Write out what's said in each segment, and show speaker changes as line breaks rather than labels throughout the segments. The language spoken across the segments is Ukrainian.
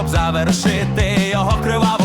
щоб завершити його криваву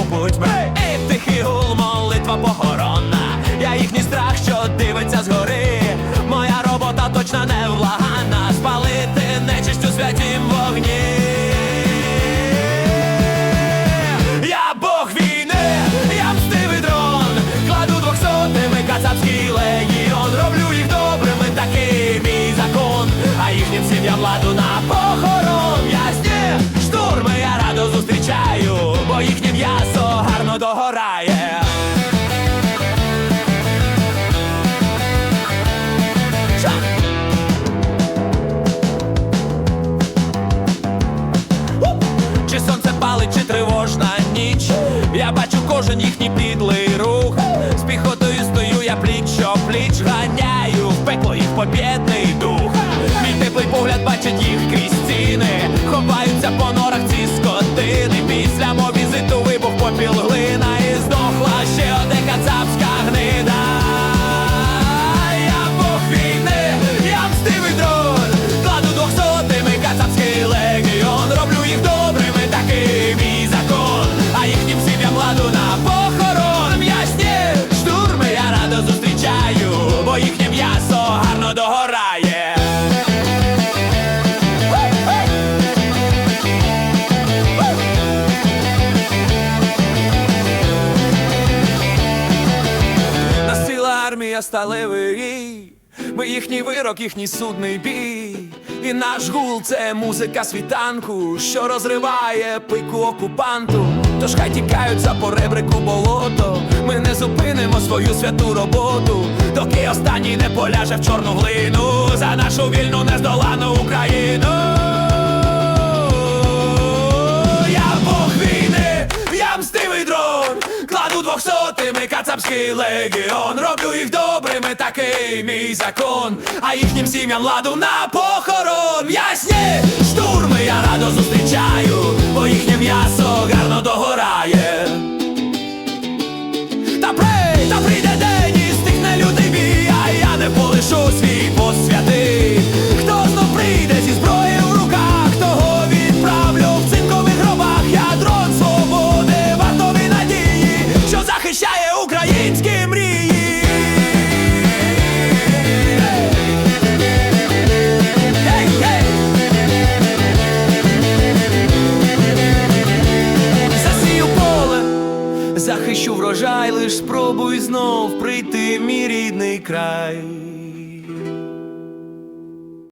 Я бачу кожен їхній підлий рух. З піхотою стою я пліч що пліч Ганяю в пекло їх побєдний дух. Мій теплий погляд бачить їх армія сталевий Ми їхній вирок, їхній судний бій. І наш гул це музика світанку, що розриває пику окупанту. Тож хай тікають за поребрику болото. Ми не зупинимо свою святу роботу, доки останній не поляже в чорну глину за нашу вільну нездолану Україну. Двохсотими кацапський легіон, роблю їх добрими, такий мій закон, а їхнім сім'ям ладу на похорон. Ясні захищу врожай, лиш спробуй знов прийти в мій рідний край.